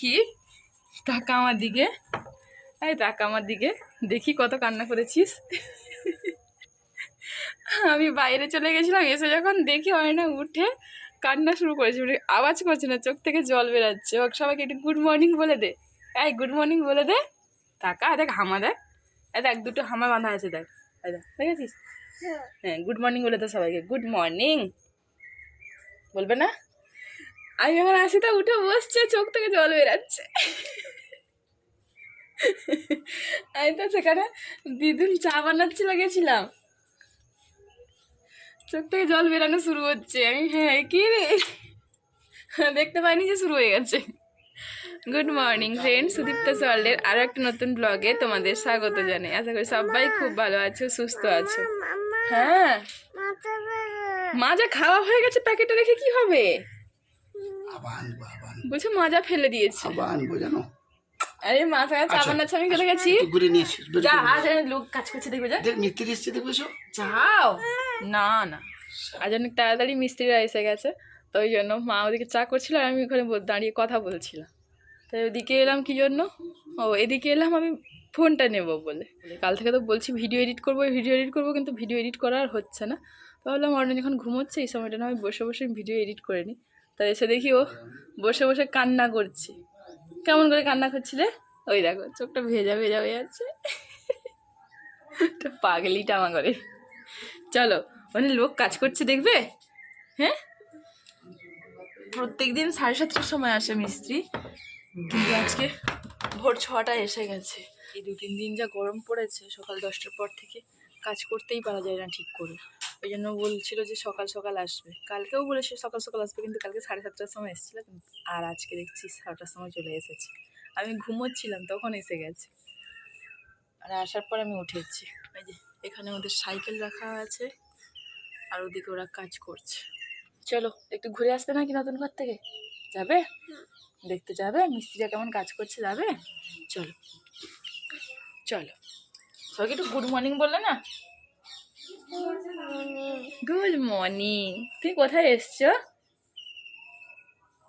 কি টাকা আমার দিকে। এই টাকা আমার দিকে দেখি কত কান্না করেছিস। আমি বাইরে চলে গেছিলাম এসে যখন দেখি হয় না উঠে কান্না শুরু করেছে উঠে আওয়াজ করছে না চোখ থেকে জল বেরাচ্ছে। ওকে সবাইকে একটু গুড মর্নিং বলে দে। এই গুড মর্নিং বলে দে টাকা দেখ হামা দেখ। এই দেখ দুটো হামা বাঁধা আছে দেখ। দেখ দেখেছিস? হ্যাঁ। গুড মর্নিং বলে দে সবাইকে। গুড মর্নিং বলবে না? আমি যখন আসি তো উঠে বসছে চোখ থেকে জল বেরাচ্ছে। আমি তো সেখানে দিদুন চা বানাচ্ছিল গেছিলাম চোখ থেকে জল বেরানো শুরু হচ্ছে। আমি হ্যাঁ কি রে? দেখতে পাইনি যে শুরু হয়ে গেছে। গুড মর্নিং ফ্রেন্ড সুদীপ্ত ওয়ার্ল্ডের আরও একটা নতুন ব্লগে তোমাদের স্বাগত জানাই। আশা করি সবাই খুব ভালো আছো সুস্থ আছো। হ্যাঁ। মাজা খাওয়া হয়ে গেছে প্যাকেটে রেখে কি হবে? আবার আনব আবার মাজা ফেলে দিয়েছে। আবার আনব জানো? আরে মাথা চা বানাচ্ছে আমি কোথায় গেছি? ঘুরে নিয়ে যা আজ লোক কাজ করছে দেখবে যা। দেখ মিস্ত্রি এসছে দেখবে সব? যাও। না না। আজ অনেক তাড়াতাড়ি মিস্ত্রিরা এসে গেছে তো ওই জন্য মা ওদিকে চা করছিল আর আমি ওখানে দাঁড়িয়ে কথা বলছিলাম। তাই ওদিকে এলাম কি জন্য? ও এদিকে এলাম আমি ফোনটা নেব বলে। কাল থেকে তো বলছি ভিডিও এডিট করব ভিডিও এডিট করব কিন্তু ভিডিও এডিট করা আর হচ্ছে না। তাহলে অর্ণা যখন ঘুমোচ্ছে এই সময়টা না আমি বসে বসে ভিডিও এডিট করে নিই। তাই এসে দেখি ও বসে বসে কান্না করছে। কেমন করে কান্না করছিলে? ওই দেখো, চোখটা ভেজা ভেজা হয়ে যাচ্ছে। পাগলি টামা করে চলো মানে লোক কাজ করছে দেখবে? হ্যাঁ? প্রত্যেক দিন সাড়ে সাতটার সময় আসে মিস্ত্রি। কিন্তু আজকে ভোর ছটায় এসে গেছে। এই দু তিন দিন যা গরম পড়েছে সকাল দশটার পর থেকে। কাজ করতেই পারা যায় না ঠিক করে। ওই জন্য বলছিল যে সকাল সকাল আসবে। কালকেও বলেছে সকাল সকাল আসবে কিন্তু কালকে সাড়ে সাতটার সময় এসেছিল আর আজকে দেখছি সাতটার সময় চলে এসেছে। আমি ঘুমোচ্ছিলাম, তখন এসে গেছে। আর আসার পর আমি উঠেছি। এই যে, এখানে ওদের সাইকেল রাখা আছে আর ওদিকে ওরা কাজ করছে। চলো, একটু ঘুরে আসবে নাকি নতুন ঘর থেকে? যাবে? দেখতে যাবে? মিস্ত্রিরা কেমন কাজ করছে, যাবে? চলো। চলো। সবাইকে একটু গুড মর্নিং বললে না? গুড মর্নিং তুমি কোথায় এসছো?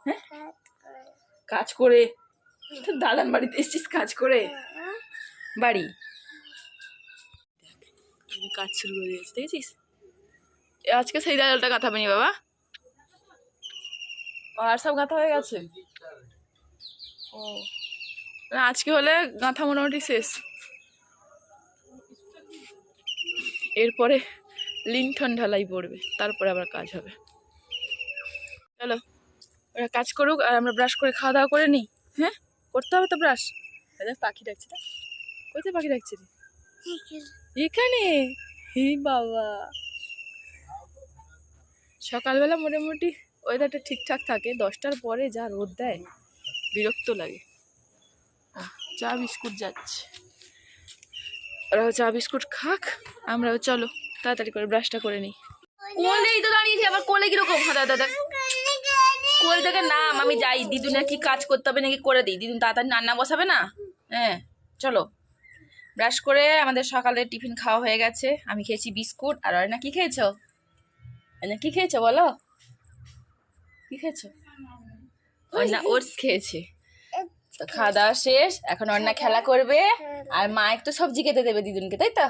হ্যাঁ? কাজ করে। তো দালান বাড়িতে এসছিস কাজ করে। বাড়ি? কাজ শুরু করে দিয়েছে দেখেছিস? আজকে সেই দালালটা গাঁথাবে নি বাবা। আর সব গাঁথা হয়ে গেছে? ও। না, আজকে হলে গাঁথা মোটামুটি শেষ। এরপরে লিন্ঠন ঢালাই পড়বে, তারপরে আবার কাজ হবে। চলো, ওরা কাজ করুক, আর আমরা ব্রাশ করে খাওয়া দাওয়া করে নিই হ্যাঁ? করতে হবে তো ব্রাশ। দেখ, পাখি ডাকছে না কোথায় পাখি ডাকছে এখানে? হি বাবা। সকালবেলা মোটামুটি ওয়েদারটা ঠিকঠাক থাকে, দশটার পরে যা রোদ দেয়, বিরক্ত লাগে। চা বিস্কুট যাচ্ছে। ওরাও চা বিস্কুট খাক আমরাও চলো তাড়াতাড়ি করে ব্রাশটা করে নিই। কোলেই তো দাঁড়িয়েছি আবার কোলে কীরকম? হাতা দাদা কোল থেকে নাম আমি যাই দিদুন কি কাজ করতে হবে নাকি করে দিই? দিদুন তাড়াতাড়ি রান্না বসাবে না? হ্যাঁ চলো। ব্রাশ করে আমাদের সকালের টিফিন খাওয়া হয়ে গেছে। আমি খেয়েছি বিস্কুট আর অর্ণা কি খেয়েছো? অর্ণা কি খেয়েছো বলো? কি খেয়েছো? অর্ণা ওটস খেয়েছে। তো খাওয়া দাওয়া শেষ, এখন অর্ণা খেলা করবে, আর মা একটু সবজি কেটে দেবে দিদুনকে, তাই তো?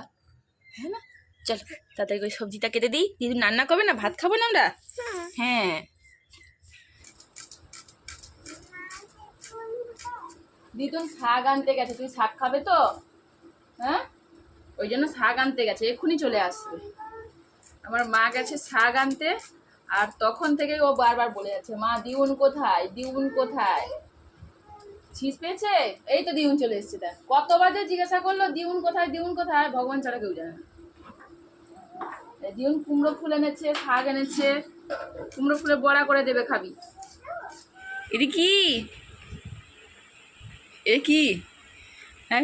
হ্যাঁ না? চলো, তাড়াতাড়ি সবজিটা কেটে দিই। দিদুন রান্না করবে না? ভাত খাব না আমরা? হ্যাঁ। দিদুন শাক আনতে গেছে, তুই শাক খাবে তো? হ্যাঁ? ওই জন্য শাক আনতে গেছে, এক্ষুনি চলে আসবে। আমার মা গেছে শাক আনতে, আর তখন থেকে ও বারবার বলে যাচ্ছে, মা, দিউন কোথায়? দিউন কোথায়? ছিস পেয়েছে? এই তো দিউন চলে এসছে, দেখ। কতবার যে জিজ্ঞাসা করল দিউন কোথায় দিউন কোথায়, ভগবান ছাড়া কেউ জানে না। দিউন কুমড়ো ফুল এনেছে, শাক এনেছে, কুমড়ো ফুলে বড়া করে দেবে, খাবি। এটি কি? এ কি? হ্যাঁ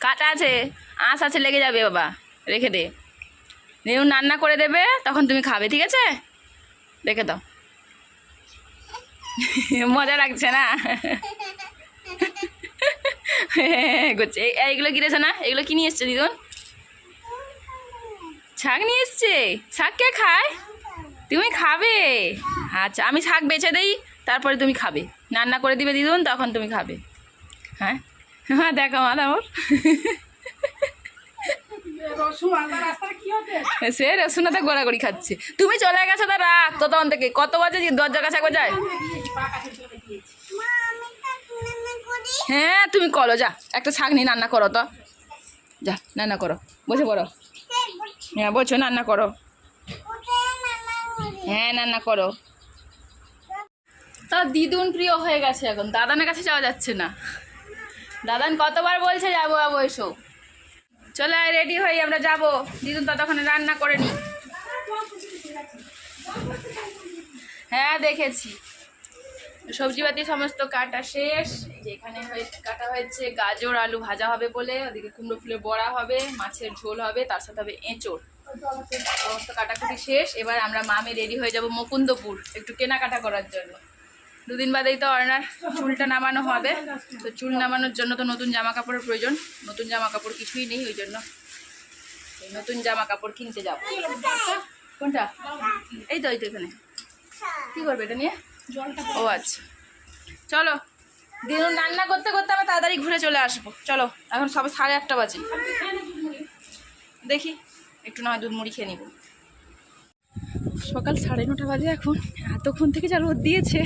কাটা আছে, আঁশ আছে, লেগে যাবে, বাবা। রেখে দে। দিউন রান্না করে দেবে, তখন তুমি খাবে, ঠিক আছে? রেখে দাও। মজা লাগছে না? করছে এই- এইগুলো কিনেছে না? এগুলো কি নিয়ে এসছে, দিদুন? শাক নিয়ে এসছে? শাক কে খায়? তুমি খাবে। আচ্ছা আমি শাক বেছে দেই, তারপরে তুমি খাবে। রান্না করে দিবে দিদুন, তখন তুমি খাবে। হ্যাঁ? হ্যাঁ দেখো মাদা ওর সে রসুনাতে গোড়াগড়ি খাচ্ছে। তুমি চলে গেছো তা রাখ তখন থেকে। কত বাজে দরজা কাছে যায় হ্যাঁ তুমি করো, যা। একটা নিয়ে রান্না করো তো। যা, রান্না করো। বসে পড়ো। হ্যাঁ বলছো রান্না করো। হ্যাঁ রান্না করো। তা দিদুন প্রিয় হয়ে গেছে এখন। দাদানের কাছে যাওয়া যাচ্ছে না। দাদান কতবার বলছে, যাব যাব, এসো। চলে রেডি হয়ে আমরা যাব। দিদুন ততক্ষণে রান্না করে নি। হ্যাঁ দেখেছি। সবজিপাতি সমস্ত কাটা শেষ। এই যে এখানে কাটা হয়েছে গাজর, আলু ভাজা হবে বলে। ওদিকে কুমড়ো ফুলের বড়া হবে, মাছের ঝোল হবে, তার সাথে হবে এঁচড়। সমস্ত কাটাকুটি শেষ। এবার আমরা মামে রেডি হয়ে যাব মুকুন্দপুর একটু কেনাকাটা করার জন্য। দুদিন বাদেই তো অর্ণার চুলটা নামানো হবে। তো চুল নামানোর জন্য তো নতুন জামা কাপড়ের প্রয়োজন। নতুন জামা কাপড় কিছুই নেই ওই জন্য। নতুন জামা কাপড় কিনতে যাব। কোনটা? এই তো এই তো এখানে। কী করবে এটা নিয়ে? ও আচ্ছা। চলো দিনুন রান্না করতে করতে আমি তাড়াতাড়ি ঘুরে চলে আসব। চলো, এখন সবে সাড়ে আটটা বাজে। দেখি, একটু না হয় দুধ মুড়ি খেয়ে নিব। সকাল সাড়ে নটা বাজে এখন। এতক্ষণ থেকে যা রোদ দিয়েছে,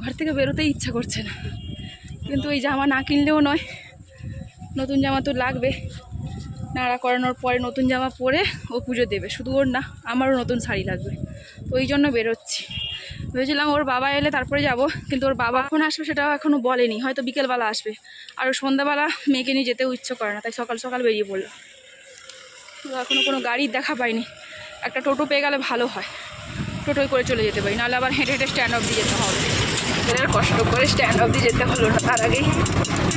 ঘর থেকে বেরোতেই ইচ্ছা করছে না। কিন্তু এই জামা না কিনলেও নয়। নতুন জামা তো লাগবে। নাড়া করানোর পরে নতুন জামা পরে ও পুজো দেবে। শুধু ওর না, আমারও নতুন শাড়ি লাগবে। তো ওই জন্য বেরোচ্ছি। ভেবেছিলাম ওর বাবা এলে তারপরে যাব, কিন্তু ওর বাবা এখন আসবে সেটাও এখনও বলেনি। হয়তো বিকেলবেলা আসবে। আর সন্ধ্যাবেলা মেয়েকে নিয়ে যেতেও ইচ্ছে করে না, তাই সকাল সকাল বেরিয়ে পড়ল। এখনও কোনো গাড়ির দেখা পাইনি। একটা টোটো পেয়ে গেলে ভালো হয়। টোটোয় করে চলে যেতে পারি, নাহলে আবার হেঁটে হেঁটে স্ট্যান্ড অবধি যেতে হবে। এদের কষ্ট করে স্ট্যান্ড অবধি যেতে হলো না। তার আগেই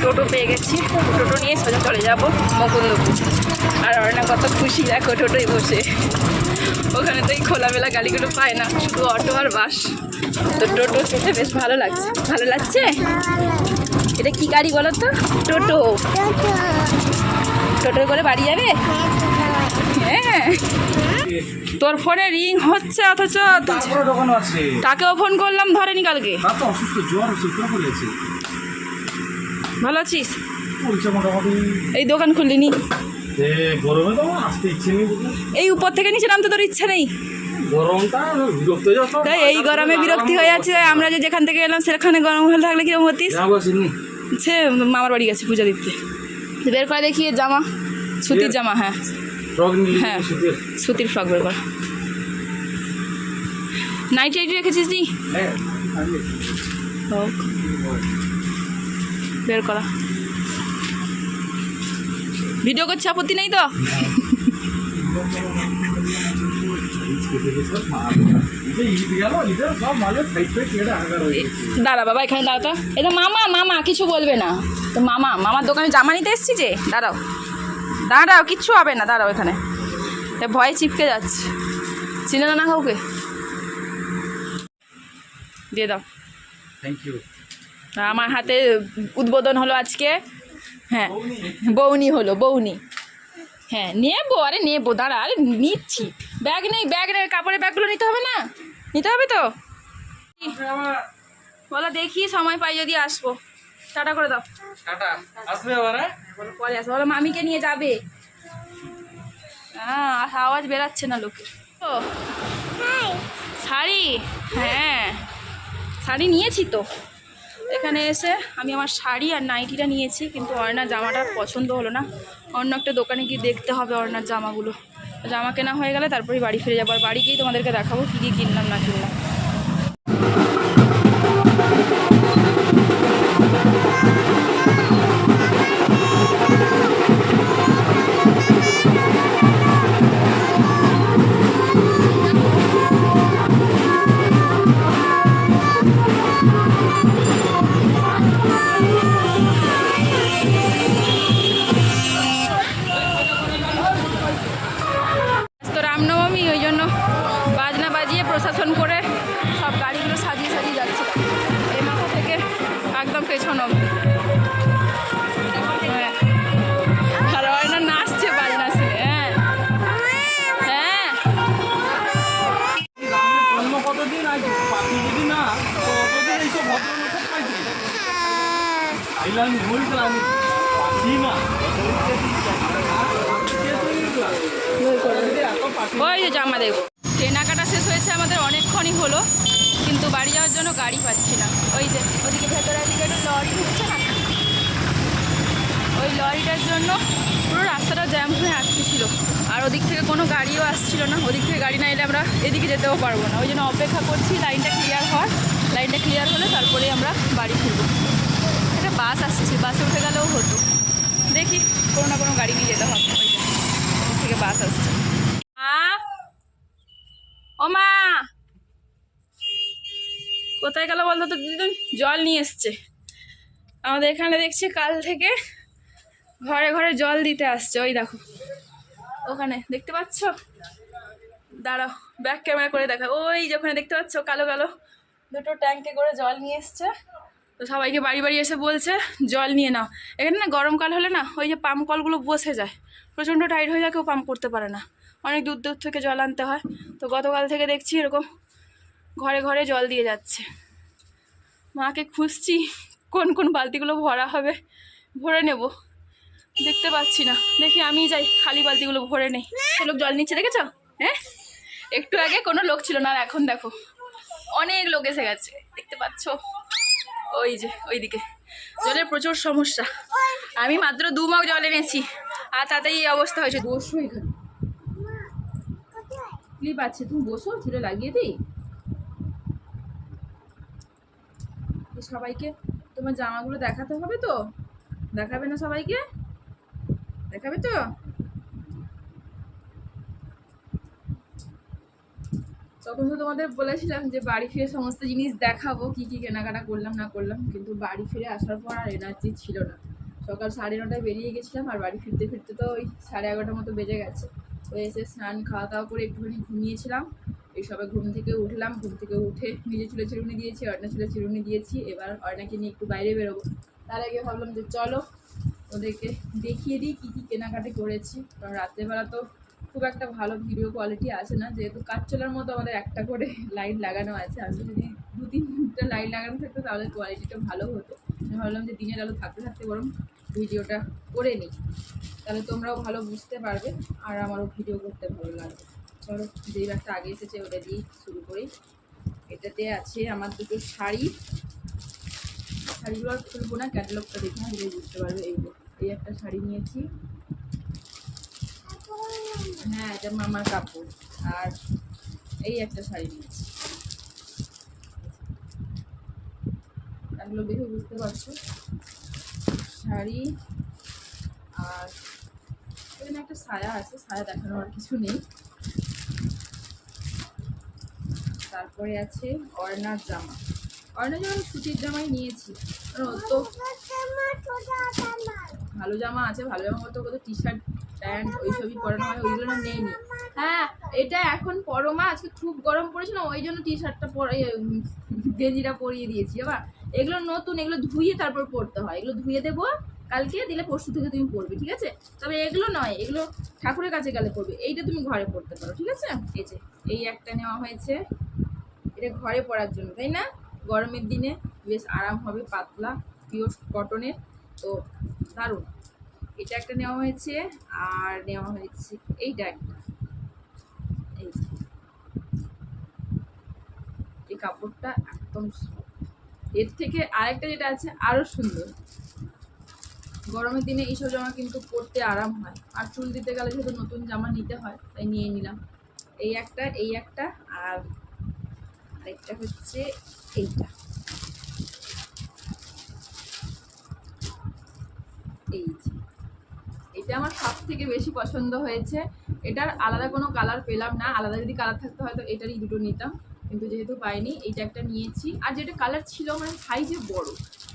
টোটো পেয়ে গেছি। টোটো নিয়ে সোজা চলে যাব, মুকুন্দপুর। আর অর্ণা কত খুশি, দেখো টোটোয় বসে। ওখানে তো এই খোলামেলা গাড়িগুলো পায় না শুধু অটো আর বাস। তো টোটো পেতে বেশ ভালো লাগছে ভালো লাগছে? এটা কি গাড়ি বলো তো? টোটো। টোটো করে বাড়ি যাবে? হ্যাঁ। তোর ফোনে রিং হচ্ছে অথচ তাকেও ফোন করলাম ধরেনি কালকে। ভালো আছিস? এই দোকান খুললি নি এ গরমে তো আসতে ইচ্ছে নেই। এই উপর থেকে নিচে নামতে তোর ইচ্ছা নেই? গরমটা বিরক্ত তাই এই গরমে বিরক্তি হয়ে যাচ্ছে আমরা যে যেখান থেকে এলাম সেখানে গরম হলে থাকলে কীরকম হতিস? সে মামার বাড়ি গেছে পূজা দিতে। বের করে দেখি জামা। সুতির জামা হ্যাঁ। হ্যাঁ। সুতির? ফ্রক বের করা। নাইট আইটি রেখেছিস নি? হ্যাঁ বের করা। ভিডিও করছে আপত্তি নেই তো? দাঁড়া বাবা এখানে দাঁড়া তো এটা মামা মামা কিছু বলবে না। তো মামা মামার দোকানে জামা নিতে এসছি যে? দাঁড়াও। দাঁড়াও কিচ্ছু হবে না দাঁড়াও এখানে। ভয়ে চিপকে যাচ্ছে। চিনে না না কাউকে? দিয়ে দাও। থ্যাংক ইউ আমার হাতে উদ্বোধন হলো আজকে। হ্যাঁ বৌনি। হলো বৌনি। হ্যাঁ নেব আরে নেব দাঁড়া আরে নিচ্ছি। ব্যাগ নেই ব্যাগ নেই কাপড়ের ব্যাগগুলো নিতে হবে না? নিতে হবে তো? বলো দেখি সময় পাই যদি আসব। টাটা করে দাও। টাটা। আসবে আবার হ্যাঁ? বলো পরে আসব। বলো মামিকে নিয়ে যাবে। হ্যাঁ আওয়াজ বেরাচ্ছে না লোকে। ও। শাড়ি? হ্যাঁ। শাড়ি নিয়েছি তো। এখানে এসে আমি আমার শাড়ি আর নাইটিটা নিয়েছি, কিন্তু অর্ণার জামাটা পছন্দ হলো না। অন্য একটা দোকানে গিয়ে দেখতে হবে অর্ণার জামাগুলো। জামা কেনা হয়ে গেলে তারপরে বাড়ি ফিরে যাব। আর বাড়ি গিয়েই তোমাদেরকে দেখাবো কী কী কিনলাম না কিনলাম। কিন্তু বাড়ি যাওয়ার জন্য গাড়ি পাচ্ছি না। ওই যে, ওদিকে ভেতরের দিকে একটু লরি ঢুকছে না? ওই লরিটার জন্য পুরো রাস্তাটা জ্যাম হয়ে আসতেছিল। আর ওদিক থেকে কোনো গাড়িও আসছিল না। ওদিক থেকে গাড়ি না এলে আমরা এদিকে যেতেও পারব না। ওই জন্য অপেক্ষা করছি, লাইনটা ক্লিয়ার হওয়ার। লাইনটা ক্লিয়ার হলে তারপরে আমরা বাড়ি ফিরবো। একটা বাস আসছে, বাসে উঠে গেলেও হতো। দেখি, কোনো না কোনো গাড়ি নিয়ে যেতে হবে। ওই থেকে বাস আসছে। ও মা! কোথায় গেল বলতো তো দিদি? জল নিয়ে এসছে। আমাদের এখানে দেখছি কাল থেকে ঘরে ঘরে জল দিতে আসছে। ওই দেখো। ওখানে দেখতে পাচ্ছ? দাঁড়াও ব্যাক ক্যামেরা করে দেখা। ওই যে ওখানে দেখতে পাচ্ছ? কালো কালো। দুটো ট্যাঙ্কে করে জল নিয়ে এসছে। তো সবাইকে বাড়ি বাড়ি এসে বলছে, জল নিয়ে নাও। এখানে না গরমকাল হলে না ওই যে পাম্প কলগুলো বসে যায়। প্রচণ্ড টাইট হয়ে যায়, কেউ পাম্প করতে পারে না। অনেক দূর দূর থেকে জল আনতে হয়। তো গতকাল থেকে দেখছি এরকম ঘরে ঘরে জল দিয়ে যাচ্ছে। মাকে খুঁজছি, কোন কোন বালতিগুলো ভরা হবে, ভরে নেব। দেখতে পাচ্ছি না। দেখি আমি যাই, খালি বালতিগুলো ভরে নেই। সে লোক জল নিচ্ছে, দেখেছ? হ্যাঁ? একটু আগে কোনো লোক ছিল না এখন দেখো, অনেক লোক এসে গেছে। দেখতে পাচ্ছ? ওই যে, ওইদিকে। জলের প্রচুর সমস্যা। আমি মাত্র দু মগ জল এনেছি, আর তাতেই এই অবস্থা হয়েছে। বসো এখানে। ক্লিপ আছে, তুমি বসো, চুলে লাগিয়ে দিই। তো সবাইকে তোমার জামাগুলো দেখাতে হবে তো? দেখাবে না সবাইকে? দেখাবে তো? তখন তো তোমাদের বলেছিলাম যে বাড়ি ফিরে সমস্ত জিনিস দেখাবো, কি কি কেনাকাটা করলাম, না করলাম, কিন্তু বাড়ি ফিরে আসার পর আর এনার্জি ছিল না। সকাল সাড়ে নটায় বেরিয়ে গেছিলাম আর বাড়ি ফিরতে ফিরতে তো ওই সাড়ে এগারোটার মতো বেজে গেছে। তো এসে স্নান খাওয়া দাওয়া করে একটুখানি ঘুমিয়েছিলাম। এই সবে ঘুম থেকে উঠলাম, ঘুম থেকে উঠে নিজে চুলে চিরুনি দিয়েছি, অর্ণা চুলে চিরুনি দিয়েছি, এবার অর্ণাকে নিয়ে একটু বাইরে বেরোবো। তার আগে ভাবলাম যে চলো ওদেরকে দেখিয়ে দিই কী কী কেনাকাটি করেছি। কারণ রাত্রেবেলা তো খুব একটা ভালো ভিডিও কোয়ালিটি আছে না, যেহেতু কাজ চলার মতো আমাদের একটা করে লাইট লাগানো আছে আমি যদি দু তিনটা লাইট লাগানো থাকতো তাহলে কোয়ালিটিটা ভালো হতো। আমি ভাবলাম যে দিনের আলো থাকতে থাকতে বরং ভিডিওটা করে নিই। তাহলে তোমরাও ভালো বুঝতে পারবে, আর আমারও ভিডিও করতে ভালো লাগবে। চলো যেই ব্যাগটা আগে এসেছে, ওটা দিয়েই শুরু করি। এটাতে আছে আমার দুটো শাড়ি। শাড়িগুলো আর খুলবো না, ক্যাটালগটা দেখে দিলে বুঝতে পারবে এই এই একটা শাড়ি নিয়েছি। হ্যাঁ এটা মামার কাপড়, আর এই একটা শাড়ি নিয়েছি। এগুলো দেখে বুঝতে পারছ? শাড়ি আর এখানে একটা সায়া আছে সায়া দেখানোর কিছু নেই। তারপরে আছে অর্ণার জামা। অর্ণার জামা সুতির জামাই নিয়েছি। তো। ভালো জামা আছে, ভালো জামা বলতে কত টি শার্ট প্যান্ট ওইসবই পরানো হয় ওইগুলো নেই নি হ্যাঁ এটা এখন পরো মা আজকে খুব গরম পড়েছে না, ওই জন্য টি শার্টটা পরে গেঞ্জিটা পরিয়ে দিয়েছি। আবার এগুলো নতুন, এগুলো ধুয়ে তারপর পরতে হয়। এগুলো ধুয়ে দেবো কালকে, দিলে পরশু থেকে তুমি পরবে, ঠিক আছে? তবে এগুলো নয়, এগুলো ঠাকুরের কাছে গেলে পরবে। এইটা তুমি ঘরে পরতে পারো, ঠিক আছে? এই যে, এই একটা নেওয়া হয়েছে। এটা ঘরে পরার জন্য, তাই না? গরমের দিনে বেশ আরাম হবে, পাতলা পিওর কটনের তো দারুণ। এটা একটা নেওয়া হয়েছে, আর নেওয়া হয়েছে এইটা একটা। এই কাপড়টা একদম। এর থেকে আরেকটা যেটা আছে, আরও সুন্দর। গরমের দিনে এইসব জামা কিন্তু পরতে আরাম হয়। আর চুল দিতে গেলে যেহেতু নতুন জামা নিতে হয়, তাই নিয়ে নিলাম। এই একটা এই একটা, আর আরেকটা হচ্ছে এইটা। এই যে। এটা আমার সব থেকে বেশি পছন্দ হয়েছে। এটার আলাদা কোনো কালার পেলাম না। আলাদা যদি কালার থাকতো হয়তো এটারই দুটো নিতাম। কিন্তু যেহেতু পাইনি, এইটা একটা নিয়েছি। আর যেটা কালার ছিল মানে সাইজে বড়।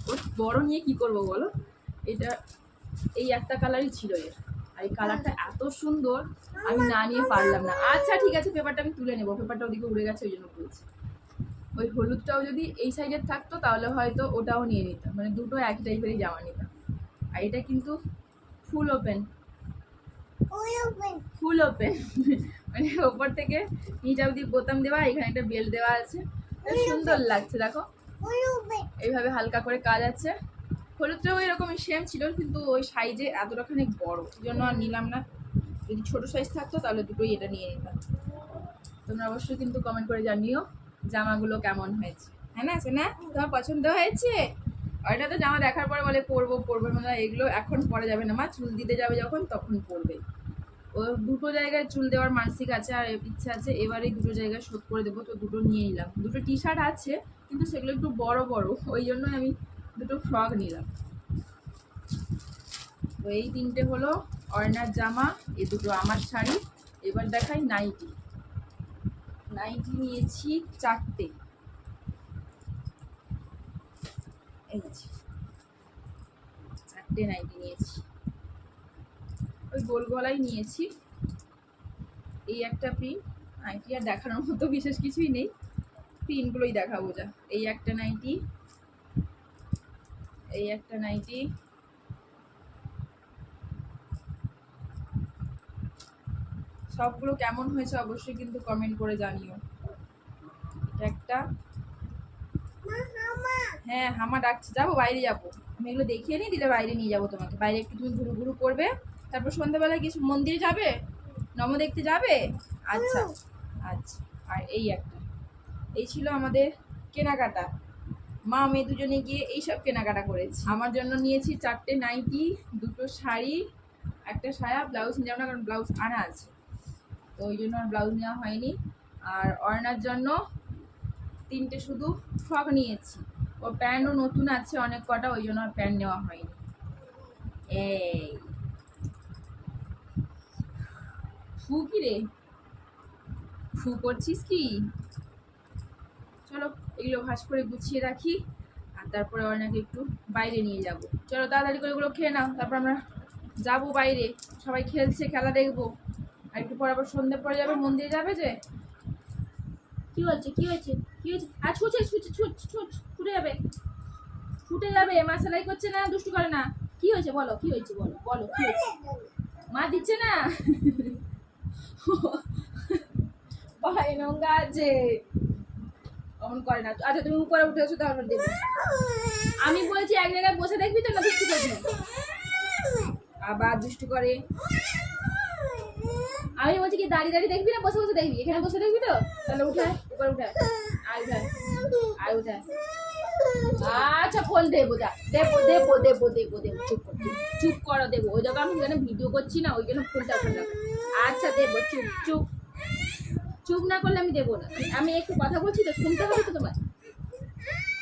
ওর বড় নিয়ে কি করব বলো? এটা এই একটা কালারই ছিল এর। আর এই কালারটা এত সুন্দর, আমি না নিয়ে পারলাম না। আচ্ছা ঠিক আছে পেপারটা আমি তুলে নেব। পেপারটা ওদিকে উড়ে গেছে, ওই জন্য বলছি। ওই হলুদটাও যদি এই সাইজের থাকতো তাহলে হয়তো ওটাও নিয়ে নিতাম মানে দুটো এক টাইপেরই জামা নিতাম আর এটা কিন্তু ফুল ওপেন ফুল ওপেন মানে ওপর থেকে নিচে অবধি বোতাম দেওয়া এখানে একটা বেল দেওয়া আছে। সুন্দর লাগছে দেখো। এইভাবে হালকা করে কাজ আছে। হলুদটাও এরকমই সেম ছিল কিন্তু ওই সাইজে এতটাখানি বড়। ওই জন্য আর নিলাম না। যদি ছোট সাইজ থাকতো তাহলে দুটোই এটা নিয়ে নিতাম। তোমরা অবশ্যই কিন্তু কমেন্ট করে জানিও। জামাগুলো কেমন হয়েছে? হ্যাঁ না না তোমার পছন্দ হয়েছে? ওইটা তো জামা দেখার পরে বলে, পরবো পরবো। মানে এগুলো এখন পরা যাবে না মা, চুল দিতে যাবে যখন, তখন পরবে। ও দুটো জায়গায় চুল দেওয়ার মানসিক আছে আর ইচ্ছা আছে এবারে দুটো জায়গায় শোধ করে দেবো, তো দুটো নিয়ে নিলাম দুটো টি শার্ট আছে, কিন্তু সেগুলো একটু বড় বড়, ওই জন্য আমি দুটো ফ্রক নিলাম। তো এই তিনটে হলো অর্ণার জামা এই দুটো আমার শাড়ি, এবার দেখাই নাইটি। নাইটি নিয়েছি চারটে। চারটে নাইটি নিয়েছি। ওই গোল গলাই নিয়েছি। এই একটা প্রিন্ট নাইটি আর দেখানোর মতো বিশেষ কিছুই নেই। প্রিন্টগুলোই দেখাবো যা। এই একটা নাইটি এই একটা নাইটি সবগুলো কেমন হয়েছে অবশ্যই কিন্তু কমেন্ট করে জানিও। একটা। হ্যাঁ হামা ডাকছে। যাব, বাইরে যাব। আমি এগুলো দেখিয়ে নিই, দিলে বাইরে নিয়ে যাব তোমাকে। বাইরে একটু তুমি ঘুরু ঘুরু করবে। তারপর সন্ধ্যাবেলায় কিছু মন্দিরে যাবে? নম দেখতে যাবে? আচ্ছা আচ্ছা। আর এই একটা। এই ছিল আমাদের কেনাকাটা। মা মেয়ে দুজনে গিয়ে এইসব কেনাকাটা করেছি। আমার জন্য নিয়েছি চারটে নাইটি, দুটো শাড়ি, একটা সায়া, ব্লাউজ নেওয়া না, কারণ ব্লাউজ আনা আছে। তো ওই জন্য আর ব্লাউজ নেওয়া হয়নি। আর অর্ণার জন্য তিনটে শুধু ফ্রক নিয়েছি। ও প্যান্টও নতুন আছে অনেক কটা, ওই জন্য আর প্যান্ট নেওয়া হয়নি। এই। ফু কি রে? ফু করছিস কি? চলো এগুলো ভাস করে গুছিয়ে রাখি, আর তারপরে অর্ণাকে একটু বাইরে নিয়ে যাব। চলো তাড়াতাড়ি করে এগুলো খেয়ে নাও, তারপর আমরা যাব বাইরে। সবাই খেলছে, খেলা দেখব। একটু পর আবার সন্ধ্যে পরে যাবে মন্দিরে যাবে যে? কি হচ্ছে কি হয়েছে কি হয়েছে? আর ছুটে ছুটে ছুট ছুট ছুটে যাবে। ছুটে যাবে, মা সেলাই করছে না, দুষ্টু করে না? কি হয়েছে বলো, কি হয়েছে বলো বলো, কি হয়েছে? মা দিচ্ছে না? ভাই নোংরা আছে। অমন করে না। আচ্ছা তুমি উপরে উঠে এসো, তাহলে দেখব আমি বলছি, এক জায়গায় বসে দেখবি তো না দুষ্টু করবি? আবার দুষ্টু করে। আমি বলছি কি, দাঁড়িয়ে দাঁড়িয়ে দেখবি না? বসে বসে দেখবি। এখানে বসে দেখবি তো? তাহলে উঠায় উপরে উঠায় আয়। উঠায় আয়। উঠায় আচ্ছা ফোন দেবো, যা। দেবো দেবো দেবো দেবো দেবো। চুপ কর, চুপ করো, দেবো। ওই জায়গায় আমি এখানে ভিডিও করছি না, ওই জন্য ফোনটা ওখানে আচ্ছা দেবো, চুপ চুপ। চুপ না করলে আমি দেবো না। আমি একটু কথা বলছি তো, শুনতে হবে তো তোমার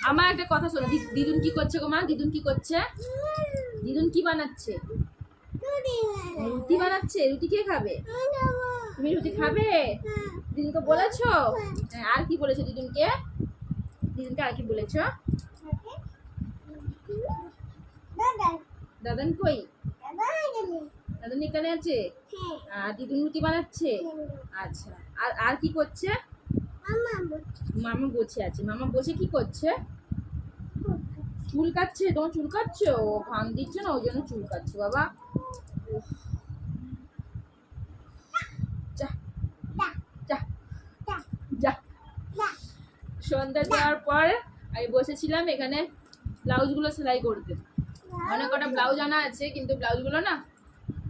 আমার একটা কথা শোনো। দিদুন কি করছে গো মা? দিদুন কি করছে? দিদুন কি বানাচ্ছে? রুটি বানাচ্ছে রুটি কে খাবে? তুমি রুটি খাবে? দিদুনকে বলেছ? হ্যাঁ, আর কি বলেছ দিদুনকে? দিদুনকে আর কি বলেছ? দাদান কই? দাদান এখানে আছে? আর দিদুন রুটি বানাচ্ছে? আচ্ছা আর আর কি করছে? মামা বসে আছে। মামা বসে কি করছে? চুল কাটছে তোমার চুল কাটছে? ও ঘাম দিচ্ছে না ওই জন্য চুল কাটছে বাবা। সন্ধ্যা দেওয়ার পর আমি বসেছিলাম এখানে ব্লাউজগুলো সেলাই করতে। অনেক কটা ব্লাউজ আনা আছে, কিন্তু ব্লাউজগুলো না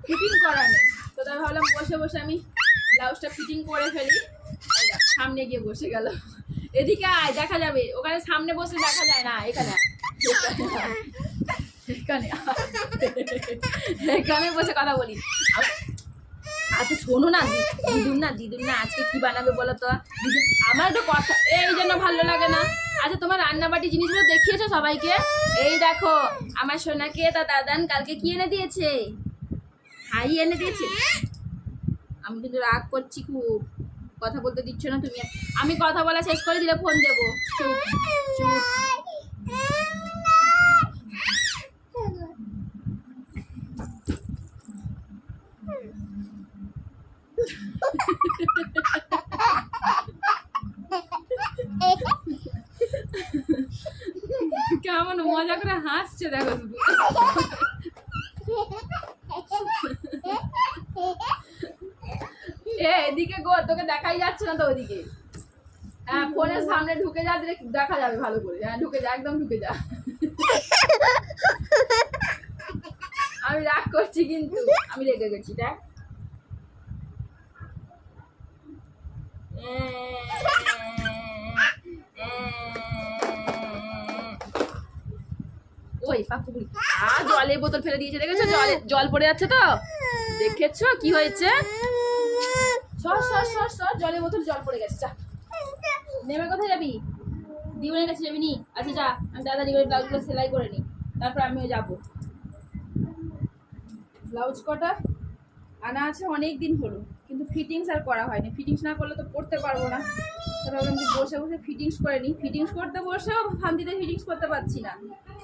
ফিটিং করা নেই। তো তাই ভাবলাম বসে বসে আমি ব্লাউজটা ফিটিং করে ফেলি। সামনে গিয়ে বসে গেল। এদিকে আয়, দেখা যাবে। ওখানে সামনে বসে দেখা যায় না, এখানে। এখানে এখানে বসে কথা বলি। আচ্ছা শোনো না দিদুন না দিদুন না আজকে কি বানাবে বলো তো? দিদুন, আমার তো কথা এই জন্য ভালো লাগে না। আচ্ছা তোমার রান্নাবাটি জিনিসগুলো দেখিয়েছো সবাইকে? এই দেখো, আমার সোনাকে তা দাদান কালকে কি এনে দিয়েছে? হাই এনে দিয়েছে। আমি কিন্তু রাগ করছি খুব। কথা বলতে দিচ্ছ না তুমি। আমি কথা বলা শেষ করে দিলে ফোন দেবো। চুপ চুপ। কেমন মজা করে হাসছে দেখো এদিকে গো, তোকে দেখাই যাচ্ছে না তো ওদিকে। হ্যাঁ ফোনের সামনে ঢুকে যা দেখা যাবে ভালো করে। হ্যাঁ ঢুকে যা, একদম ঢুকে যা। আমি রাগ করছি কিন্তু, আমি রেগে গেছি, দেখ ওই পাকুড়ি আ জলের বোতল ফেলে দিয়েছে দেখেছ? জল জল পড়ে যাচ্ছে তো? দেখেছ কি হয়েছে? জলের বোতল, জল পড়ে গেছে নেমে কোথায় যাবি? দিওনের কাছে যাবি নি? আচ্ছা যা, আমি দাদা দিওনের ব্লাউজগুলো সেলাই করে নিই তারপর আমিও যাব। ব্লাউজ কটা? আনা আছে অনেক দিন হলো, কিন্তু ফিটিংস আর করা হয়নি। ফিটিংস না করলে তো পড়তে পারব না। ভাবলাম যে বসে বসে ফিটিংস করে নিই। ফিটিংস করতে বসেও ফান্দিতে ফিটিংস করতে পারছি না।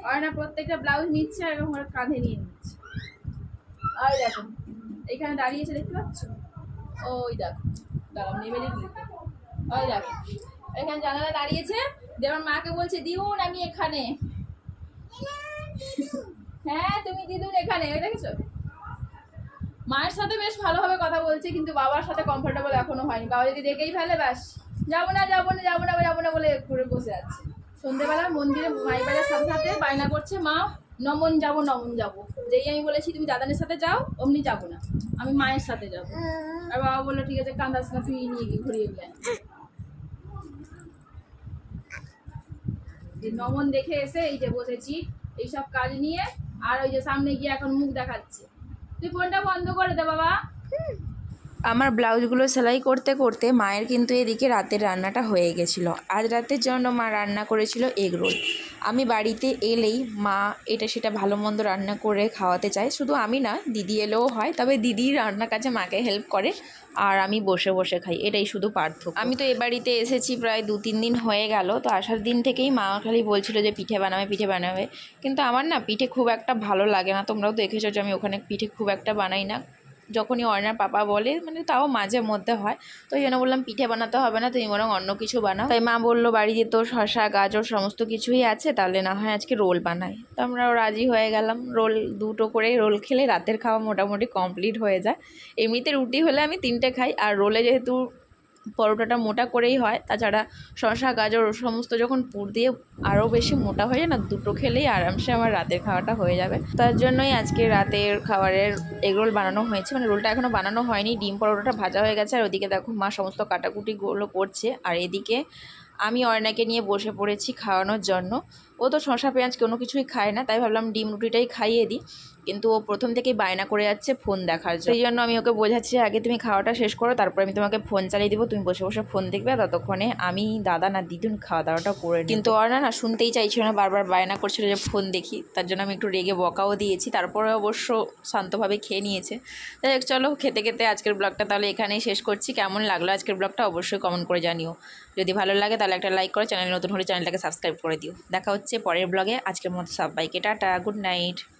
আর না, প্রত্যেকটা ব্লাউজ নিচ্ছে আর এরকম কাঁধে নিয়ে নিচ্ছে। আর দেখো, এখানে দাঁড়িয়েছে দেখতে পাচ্ছ? ওই দেখো, দাঁড়াও, নেমে দেখি ওই দেখো, এখানে জানালা দাঁড়িয়েছে। আমার মাকে বলছে, দিউন, আমি এখানে। হ্যাঁ তুমি দিদুন এখানে দেখেছ? মায়ের সাথে বেশ ভালোভাবে কথা বলছে, কিন্তু বাবার সাথে কমফোর্টেবল এখনও হয়নি। বাবা যদি দেখেই ফেলে, ব্যাস। যাব না যাব না যাব না যাব না বলে ঘুরে বসে আছে। সন্ধেবেলা মন্দিরে মাই সাথে সাথে বায়না করছে মা, নমন যাব নমন যাব। যেই আমি বলেছি, তুমি দাদানের সাথে যাও, অমনি যাব না। আমি মায়ের সাথে যাব। আর বাবা বলল, ঠিক আছে, কান্দাস না, তুই নিয়ে গিয়ে ঘুরিয়ে। যে নমন দেখে এসে এই যে বসেছি, এইসব কাজ নিয়ে, আর ওই যে সামনে গিয়ে এখন মুখ দেখাচ্ছে। তুই ফোনটা বন্ধ করে দে বাবা। আমার ব্লাউজগুলো সেলাই করতে করতে মায়ের কিন্তু এদিকে রাতের রান্নাটা হয়ে গেছিল। আজ রাতের জন্য মা রান্না করেছিল এগ রোল। আমি বাড়িতে এলেই মা এটা সেটা ভালো মন্দ রান্না করে খাওয়াতে চায়। শুধু আমি না, দিদি এলেও হয়, তবে দিদি রান্নার কাছে মাকে হেল্প করে আর আমি বসে বসে খাই। এটাই শুধু পার্থক্য। আমি তো এ বাড়িতে এসেছি প্রায় দু তিন দিন হয়ে গেল, তো আসার দিন থেকেই মা খালি বলছিল যে পিঠে বানাবে পিঠে বানাবে। কিন্তু আমার না পিঠে খুব একটা ভালো লাগে না। তোমরাও দেখেছ যে আমি ওখানে পিঠে খুব একটা বানাই না। যখনই অর্ণার পাপা বলে মানে তাও মাঝে মধ্যে হয়। তো এই জন্য বললাম, পিঠে বানাতে হবে না, তুমি বরং অন্য কিছু বানাও। তাই মা বলল বাড়িতে তো শশা গাজর, সমস্ত কিছুই আছে, তাহলে না হয় আজকে রোল বানাই। তো আমরাও রাজি হয়ে গেলাম। রোল দুটো করে রোল খেলে রাতের খাওয়া মোটামুটি কমপ্লিট হয়ে যায়। এমনিতে রুটি হলে আমি তিনটে খাই, আর রোলে যেহেতু পরোটাটা মোটা করেই হয়, তাছাড়া শশা গাজর সমস্ত যখন পুর দিয়ে আরও বেশি মোটা হয়ে যায় না, দুটো খেলেই আরামসে আমার রাতের খাওয়াটা হয়ে যাবে। তার জন্যই আজকে রাতের খাবারের এগরোল বানানো হয়েছে মানে রোলটা এখনও বানানো হয়নি, ডিম পরোটাটা ভাজা হয়ে গেছে, আর ওদিকে দেখো মা সমস্ত কাটাকুটিগুলো করছে, আর এদিকে আমি অর্ণাকে নিয়ে বসে পড়েছি খাওয়ানোর জন্য। ও তো শশা পেঁয়াজ কোনো কিছুই খায় না, তাই ভাবলাম ডিম রুটিটাই খাইয়ে দিই। কিন্তু ও প্রথম থেকেই বায়না করে যাচ্ছে ফোন দেখার জন্য। সেই জন্য আমি ওকে বোঝাচ্ছি, আগে তুমি খাওয়াটা শেষ করো, তারপর আমি তোমাকে ফোন চালিয়ে দেবো। তুমি বসে বসে ফোন দেখবে, ততক্ষণে আমি, দাদা না দিদুন খাওয়া দাওয়াটা করে কিন্তু অর্ণা না শুনতেই চাইছিল না, বারবার বায়না করছিল যে ফোন দেখি, তার জন্য আমি একটু রেগে বকাও দিয়েছি। তারপরে অবশ্য শান্তভাবে খেয়ে নিয়েছে। হোক, চলো খেতে খেতে আজকের ব্লগটা তাহলে এখানেই শেষ করছি। কেমন লাগল আজকের ব্লগটা অবশ্যই কমেন্ট করে জানিও। যদি ভালো লাগে, তাহলে একটা লাইক করো চ্যানেল নতুন হলে চ্যানেলটাকে সাবস্ক্রাইব করে দিও। দেখা হচ্ছে পরের ব্লগে আজকের মতো সবাইকে টাটা গুড নাইট